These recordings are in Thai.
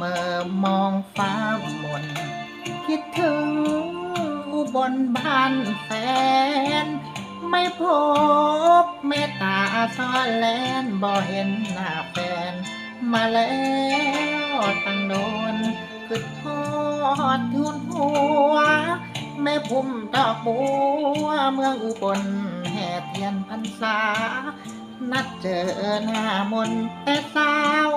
เมื่อมองฟ้ามน คิดถึงอุบลบ้านแฟน ไม่พบเมตตาซ่อนแลนบ่เห็นหน้าแฟน มาแล้วตั้งโดนคือทอดทุนหัว แม่พุ่มดอกบัว เมืองอุบลแห่เทียนพรรษา นัดเจอหน้ามนแต่สาว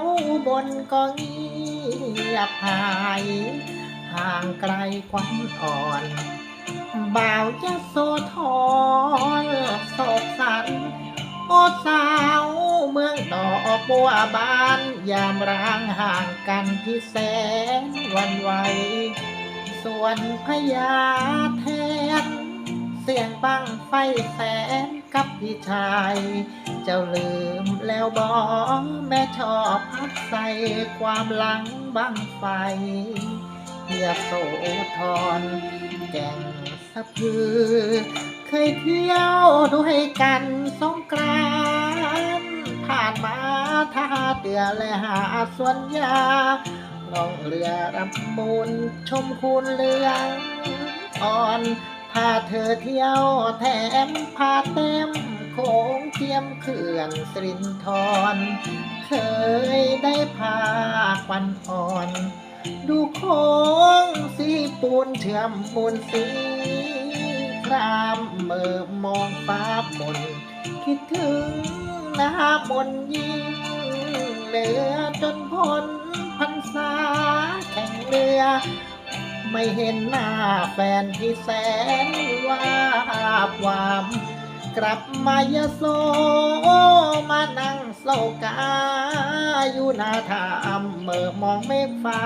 บนก็เงียบหาย ห่างไกลควันอ่อนบ่าวยะโสธรโศกสัน โอสาวเมืองดอกบัวบานยามร้างห่างกันที่แสนวันไหว ส่วนพญาแท เสียงบังไฟแสนกับพี่ชาย เจ้าลืมแล้วบอกแม่ชอบพัดใส่ความหลังบังไฟเฮียโสธรแก่งสะพือ เคยเที่ยวด้วยกันสงกรานผ่านมาท่าเดือและหาดสวนยาล่องเรือรำมูลชมคูนเรืองอ่อน พาเธอเที่ยวแถมพาเต็มโขงเทียมเขื่อนสรินทรเคยได้พาควันอ่อน ดูโค้งสีปูนเชื่อมปูนสีครามเมื่อมองฟ้ามนคิดถึงหน้ามนยิ่งเหลือจนพ้นพรรษาแข่งเรือ ไม่เห็นหน้าแฟนที่แสนว่าบวามกลับมายโสมานั่งโศกาอยู่หน้าทามเมื่อมองเมฆฟ้า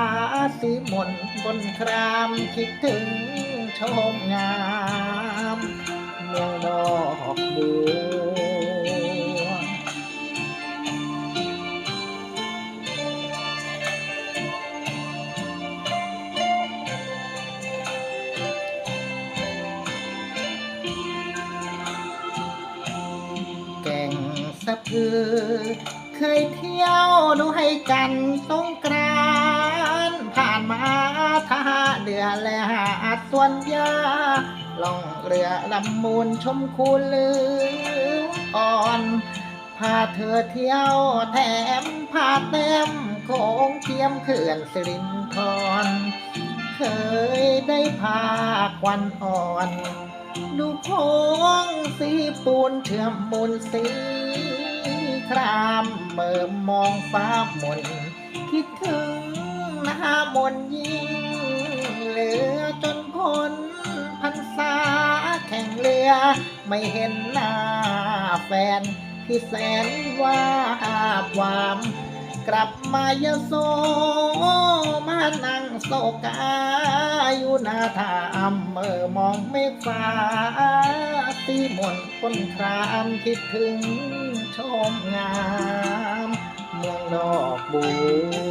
สีมนบนครามคิดถึงชมงามเมืองดอกบัว สะพือเคยเที่ยวดูให้กันสงกรานผ่านมาท่าเรือและหาดสวนยาล่องเรือลำมูลชมคูลืออ่อน พาเธอเที่ยวแถมพาเต็มโขงเทียมเขื่อนสิรินทรเคยได้พาควันอ่อน ดูโค้งสีปูนเชื่อมมูลสี รามเมื่อมองฟ้ามนคิดถึงหน้ามนยิ่งเหลือจนพ้นพรรษาแข่งเรือ ไม่เห็นหน้าแฟนที่แสนว่าบวามกลับมายโสมานั่งโศกาอยู่หน้าทามเมื่อมองเมฆฟ้าสีมนคนครามคิดถึงชม acabou.